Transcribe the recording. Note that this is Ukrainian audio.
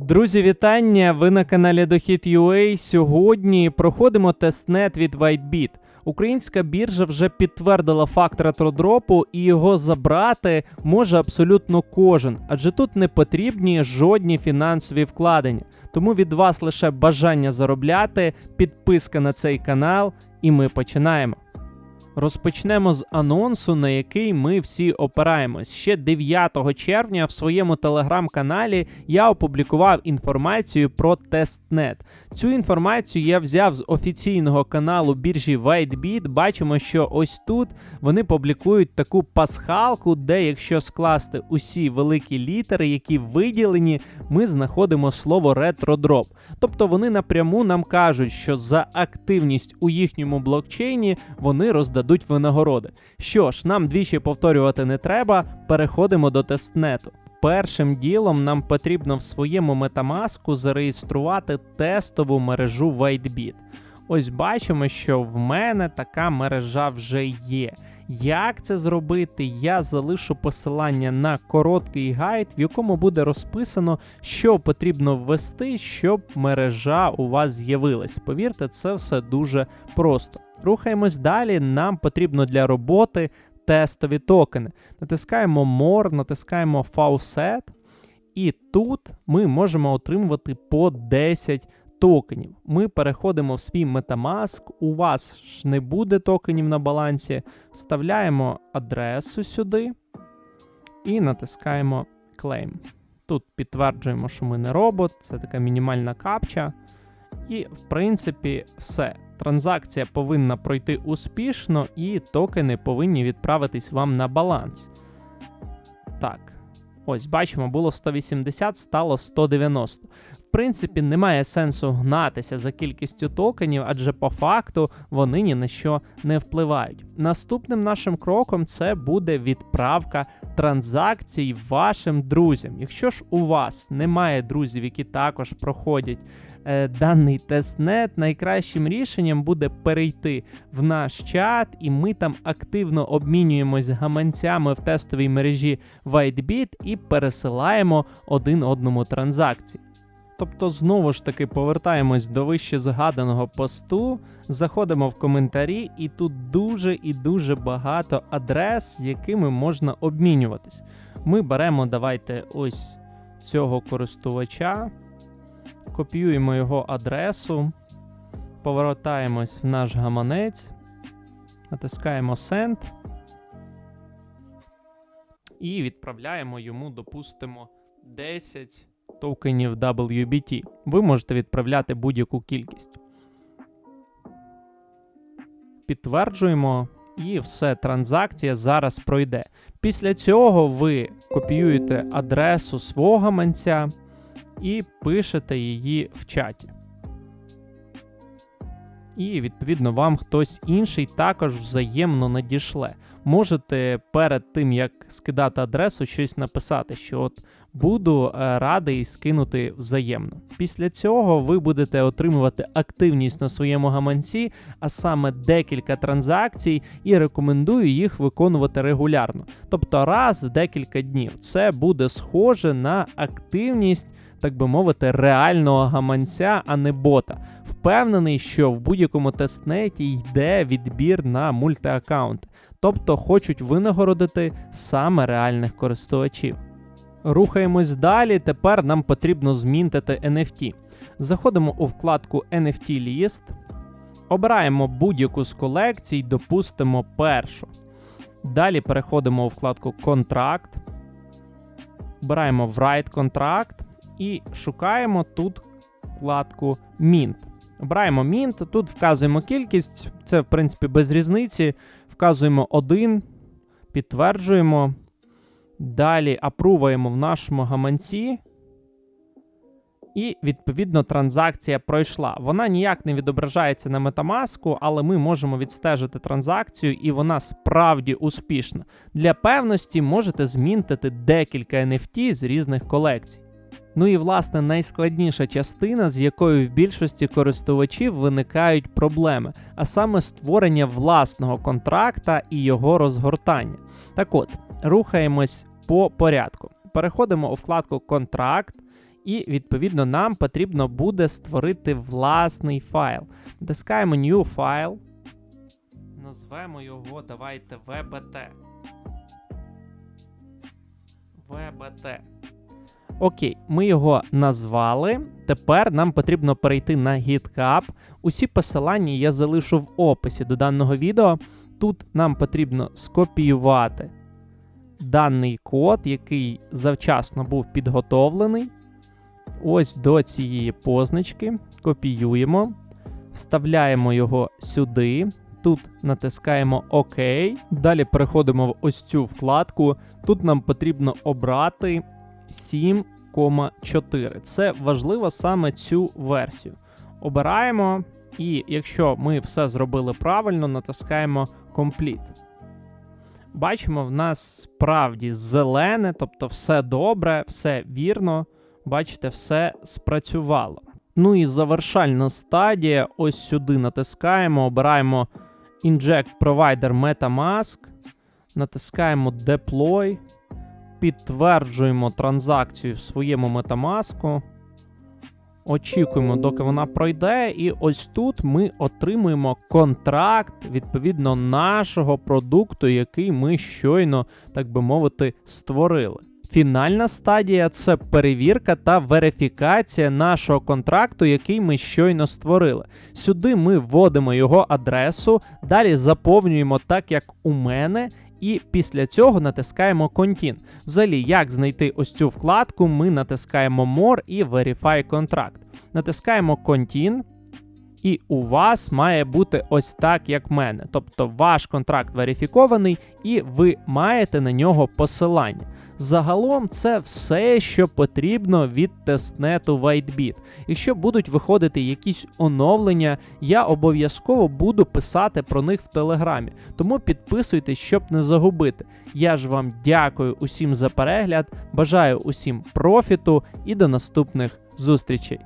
Друзі, вітання! Ви на каналі Дохід.ua. Сьогодні проходимо тестнет від WhiteBit. Українська біржа вже підтвердила факт ретродропу, і його забрати може абсолютно кожен, адже тут не потрібні жодні фінансові вкладення. Тому від вас лише бажання заробляти, підписка на цей канал, і ми починаємо. Розпочнемо з анонсу, на який ми всі опираємось. Ще 9 червня в своєму телеграм-каналі я опублікував інформацію про тестнет. Цю інформацію я взяв з офіційного каналу біржі WhiteBit. Бачимо, що ось тут вони публікують таку пасхалку, де, якщо скласти усі великі літери, які виділені, ми знаходимо слово ретродроп. Тобто вони напряму нам кажуть, що за активність у їхньому блокчейні вони роздадуть винагороди. Що ж, нам двічі повторювати не треба, переходимо до тестнету. Першим ділом нам потрібно в своєму метамаску зареєструвати тестову мережу WhiteBit. Ось бачимо, що в мене така мережа вже є. Як це зробити? Я залишу посилання на короткий гайд, в якому буде розписано, що потрібно ввести, щоб мережа у вас з'явилась. Повірте, це все дуже просто. Рухаємось далі. Нам потрібно для роботи тестові токени. Натискаємо More, натискаємо Faucet, і тут ми можемо отримувати по 10 токенів. Ми переходимо в свій Metamask. У вас ж не буде токенів на балансі. Вставляємо адресу сюди і натискаємо Claim. Тут підтверджуємо, що ми не робот, це така мінімальна капча. І, в принципі, все. Транзакція повинна пройти успішно, і токени повинні відправитись вам на баланс. Так. Ось, бачимо, було 180, стало 190. Принципі, немає сенсу гнатися за кількістю токенів, адже по факту вони ні на що не впливають. Наступним нашим кроком це буде відправка транзакцій вашим друзям. Якщо ж у вас немає друзів, які також проходять е, даний тестнет, найкращим рішенням буде перейти в наш чат, і ми там активно обмінюємось гаманцями в тестовій мережі WhiteBit і пересилаємо один одному транзакції. Тобто, знову ж таки, повертаємось до вище згаданого посту, заходимо в коментарі, і тут дуже і дуже багато адрес, якими можна обмінюватись. Ми беремо, давайте ось цього користувача, копіюємо його адресу, повертаємось в наш гаманець, натискаємо Send і відправляємо йому, допустимо, 10 токенів WBT. Ви можете відправляти будь-яку кількість. Підтверджуємо, і все, транзакція зараз пройде. Після цього ви копіюєте адресу свого гаманця і пишете її в чаті. І, відповідно, вам хтось інший також взаємно надішле. Можете перед тим, як скидати адресу, щось написати, що от буду е, радий скинути взаємно. Після цього ви будете отримувати активність на своєму гаманці, а саме декілька транзакцій, і рекомендую їх виконувати регулярно. Тобто раз в декілька днів. Це буде схоже на активність. Так би мовити, реального гаманця, а не бота. Впевнений, що в будь-якому тестнеті йде відбір на мультиаккаунти, тобто хочуть винагородити саме реальних користувачів. Рухаємось далі. Тепер нам потрібно змінтити NFT. Заходимо у вкладку NFT List, обираємо будь-яку з колекцій, допустимо першу. Далі переходимо у вкладку Контракт, обираємо Write Contract і шукаємо тут вкладку Mint. Обираємо Mint, тут вказуємо кількість, це в принципі без різниці. Вказуємо 1, підтверджуємо. Далі апруваємо в нашому гаманці. І, відповідно, транзакція пройшла. Вона ніяк не відображається на Metamask, але ми можемо відстежити транзакцію, і вона справді успішна. Для певності можете змінтити декілька NFT з різних колекцій. Ну і власне найскладніша частина, з якою в більшості користувачів виникають проблеми, а саме створення власного контракта і його розгортання. Так от, рухаємось по порядку. Переходимо у вкладку Контракт І відповідно нам потрібно буде створити власний файл. Натискаємо New File. Назвемо його, давайте VBT. VBT. Окей, ми його назвали. Тепер нам потрібно перейти на GitHub. Усі посилання я залишу в описі до даного відео. Тут нам потрібно скопіювати даний код, який завчасно був підготовлений. Ось до цієї позначки. Копіюємо, вставляємо його сюди. Тут натискаємо ОК. Далі переходимо в ось цю вкладку. Тут нам потрібно обрати 7,4. Це важливо саме цю версію. Обираємо, і якщо ми все зробили правильно, натискаємо Complete. Бачимо, в нас справді зелене, тобто все добре, все вірно. Бачите, все спрацювало. Ну і завершальна стадія. Ось сюди натискаємо, обираємо Inject Provider MetaMask, натискаємо Deploy, підтверджуємо транзакцію в своєму MetaMask. Очікуємо, доки вона пройде, і ось тут ми отримуємо контракт відповідно нашого продукту, який ми щойно, так би мовити, створили. Фінальна стадія це перевірка та верифікація нашого контракту, який ми щойно створили. Сюди ми вводимо його адресу, далі заповнюємо так, як у мене. І після цього натискаємо Contin. Взагалі, як знайти ось цю вкладку, ми натискаємо More і Verify Contract. Натискаємо Contin. і у вас має бути ось так, як в мене. Тобто ваш контракт верифікований, і ви маєте на нього посилання. Загалом це все, що потрібно від тестнету WhiteBit. Якщо будуть виходити якісь оновлення, я обов'язково буду писати про них в телеграмі. Тому підписуйтесь, щоб не загубити. Я ж вам дякую усім за перегляд, бажаю усім профіту і до наступних зустрічей.